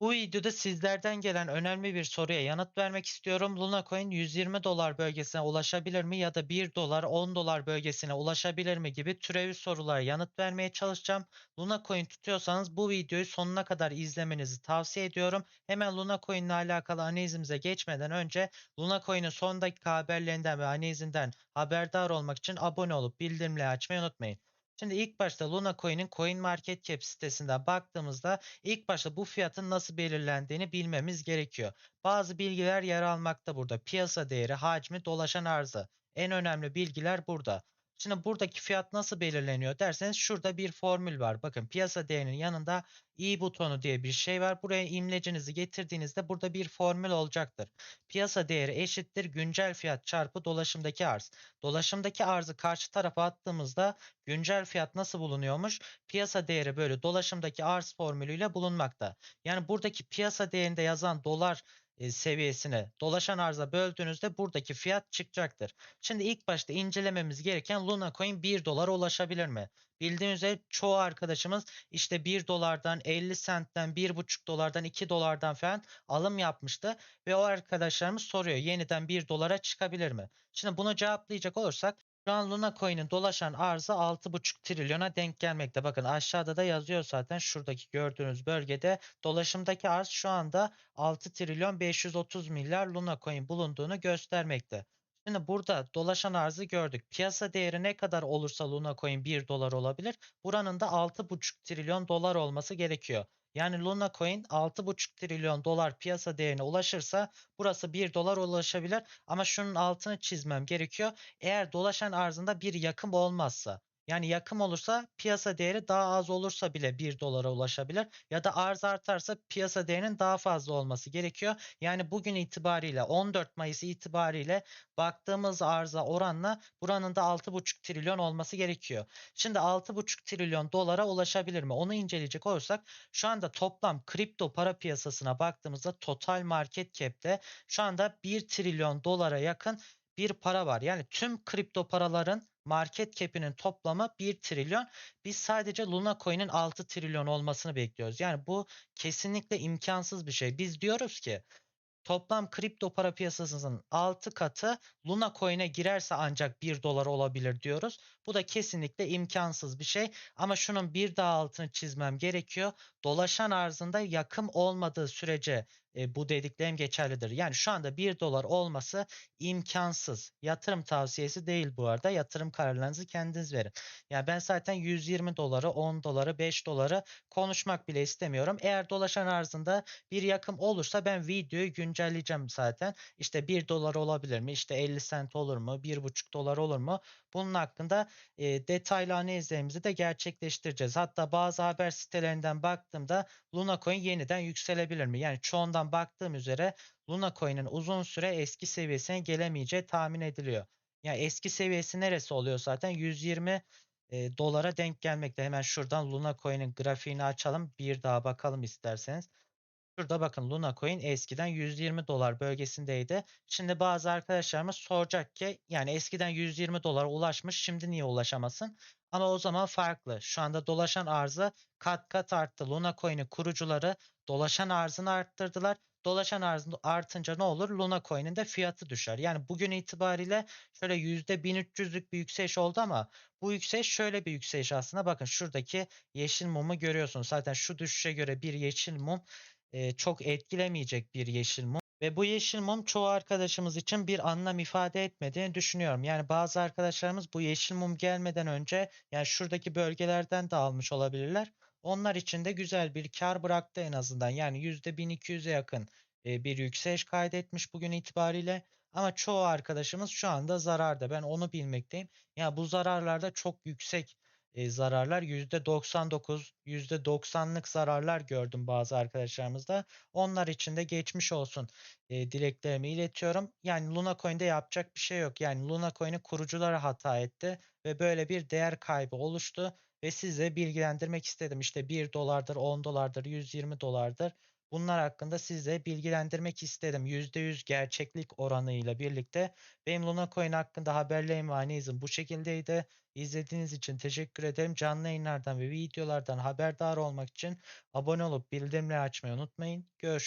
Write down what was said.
Bu videoda sizlerden gelen önemli bir soruya yanıt vermek istiyorum. Luna Coin 120 dolar bölgesine ulaşabilir mi ya da 1 dolar 10 dolar bölgesine ulaşabilir mi gibi türevi sorulara yanıt vermeye çalışacağım. Luna Coin tutuyorsanız bu videoyu sonuna kadar izlemenizi tavsiye ediyorum. Hemen Luna Coin ile alakalı analizimize geçmeden önce Luna Coin'in son dakika haberlerinden ve analizinden haberdar olmak için abone olup bildirimleri açmayı unutmayın. Şimdi ilk başta Luna Coin'in CoinMarketCap sitesinden baktığımızda ilk başta bu fiyatın nasıl belirlendiğini bilmemiz gerekiyor. Bazı bilgiler yer almakta burada. Piyasa değeri, hacmi, dolaşan arzı. En önemli bilgiler burada. Şimdi buradaki fiyat nasıl belirleniyor derseniz şurada bir formül var. Bakın piyasa değerinin yanında i butonu diye bir şey var. Buraya imlecinizi getirdiğinizde burada bir formül olacaktır. Piyasa değeri eşittir güncel fiyat çarpı dolaşımdaki arz. Dolaşımdaki arzı karşı tarafa attığımızda güncel fiyat nasıl bulunuyormuş? Piyasa değeri böyle dolaşımdaki arz formülüyle bulunmakta. Yani buradaki piyasa değerinde yazan dolar seviyesine dolaşan arza böldüğünüzde buradaki fiyat çıkacaktır. Şimdi ilk başta incelememiz gereken Luna Coin 1 dolara ulaşabilir mi? Bildiğiniz üzere çoğu arkadaşımız işte 1 dolardan 50 centten 1,5 dolardan 2 dolardan falan alım yapmıştı ve o arkadaşlarımız soruyor yeniden 1 dolara çıkabilir mi? Şimdi bunu cevaplayacak olursak şu an Luna Coin'in dolaşan arzı 6,5 trilyona denk gelmekte. Bakın aşağıda da yazıyor zaten şuradaki gördüğünüz bölgede dolaşımdaki arz şu anda 6 trilyon 530 milyar Luna Coin bulunduğunu göstermekte. Şimdi burada dolaşan arzı gördük. Piyasa değeri ne kadar olursa Luna Coin 1 dolar olabilir. Buranın da 6,5 trilyon dolar olması gerekiyor. Yani Luna Coin 6,5 trilyon dolar piyasa değerine ulaşırsa burası 1 dolar ulaşabilir. Ama şunun altını çizmem gerekiyor. Eğer dolaşan arzında bir yakım olmazsa yani yakım olursa piyasa değeri daha az olursa bile 1 dolara ulaşabilir. Ya da arz artarsa piyasa değerinin daha fazla olması gerekiyor. Yani bugün itibariyle 14 Mayıs itibariyle baktığımız arza oranla buranın da 6,5 trilyon olması gerekiyor. Şimdi 6,5 trilyon dolara ulaşabilir mi? Onu inceleyecek olursak şu anda toplam kripto para piyasasına baktığımızda total market cap'te şu anda 1 trilyon dolara yakın bir para var. Yani tüm kripto paraların market cap'inin toplamı 1 trilyon. Biz sadece Luna Coin'in 6 trilyon olmasını bekliyoruz. Yani bu kesinlikle imkansız bir şey. Biz diyoruz ki toplam kripto para piyasasının 6 katı Luna Coin'e girerse ancak 1 dolar olabilir diyoruz. Bu da kesinlikle imkansız bir şey. Ama şunun bir daha altını çizmem gerekiyor. Dolaşan arzında yakım olmadığı sürece e, bu dediklerim geçerlidir. Yani şu anda 1 dolar olması imkansız. Yatırım tavsiyesi değil bu arada. Yatırım kararlarınızı kendiniz verin. Yani ben zaten 120 doları, 10 doları, 5 doları konuşmak bile istemiyorum. Eğer dolaşan arzında bir yakım olursa ben videoyu güncelleyeceğim zaten. İşte 1 dolar olabilir mi? İşte 50 sent olur mu? 1,5 dolar olur mu? Bunun hakkında e, detaylı analizlerimizi de gerçekleştireceğiz. Hatta bazı haber sitelerinden baktığımda Luna Coin yeniden yükselebilir mi? Yani çoğundan baktığım üzere Luna Coin'in uzun süre eski seviyesine gelemeyeceği tahmin ediliyor. Yani eski seviyesi neresi oluyor zaten? 120 e, dolara denk gelmekte. Hemen şuradan Luna Coin'in grafiğini açalım. Bir daha bakalım isterseniz. Şurada bakın Luna Coin eskiden 120 dolar bölgesindeydi. Şimdi bazı arkadaşlarımız soracak ki yani eskiden 120 dolara ulaşmış şimdi niye ulaşamasın? Ama o zaman farklı. Şu anda dolaşan arzı kat kat arttı. Luna Coin'in kurucuları dolaşan arzını arttırdılar. Dolaşan arzı artınca ne olur? Luna Coin'in de fiyatı düşer. Yani bugün itibariyle şöyle %1300'lük bir yükseliş oldu ama bu yükseliş şöyle bir yükseliş aslında. Bakın şuradaki yeşil mumu görüyorsunuz. Zaten şu düşüşe göre bir yeşil mum e, çok etkilemeyecek bir yeşil mum. Ve bu yeşil mum çoğu arkadaşımız için bir anlam ifade etmediğini düşünüyorum. Yani bazı arkadaşlarımız bu yeşil mum gelmeden önce yani şuradaki bölgelerden de almış olabilirler. Onlar için de güzel bir kar bıraktı en azından. Yani %1200'e yakın bir yükseliş kaydetmiş bugün itibariyle. Ama çoğu arkadaşımız şu anda zararda. Ben onu bilmekteyim. Ya bu zararlarda çok yüksek zararlar %99, %90'lık zararlar gördüm bazı arkadaşlarımızda. Onlar için de geçmiş olsun dileklerimi iletiyorum. Yani Luna Coin'de yapacak bir şey yok. Yani Luna Coin'in kurucuları hata etti ve böyle bir değer kaybı oluştu ve size bilgilendirmek istedim. İşte 1 dolardır, 10 dolardır, 120 dolardır. Bunlar hakkında size bilgilendirmek istedim. %100 gerçeklik oranıyla birlikte benim Luna Coin hakkında haberlerim ve analizim bu şekildeydi. İzlediğiniz için teşekkür ederim. Canlı yayınlardan ve videolardan haberdar olmak için abone olup bildirimleri açmayı unutmayın. Görüşürüz.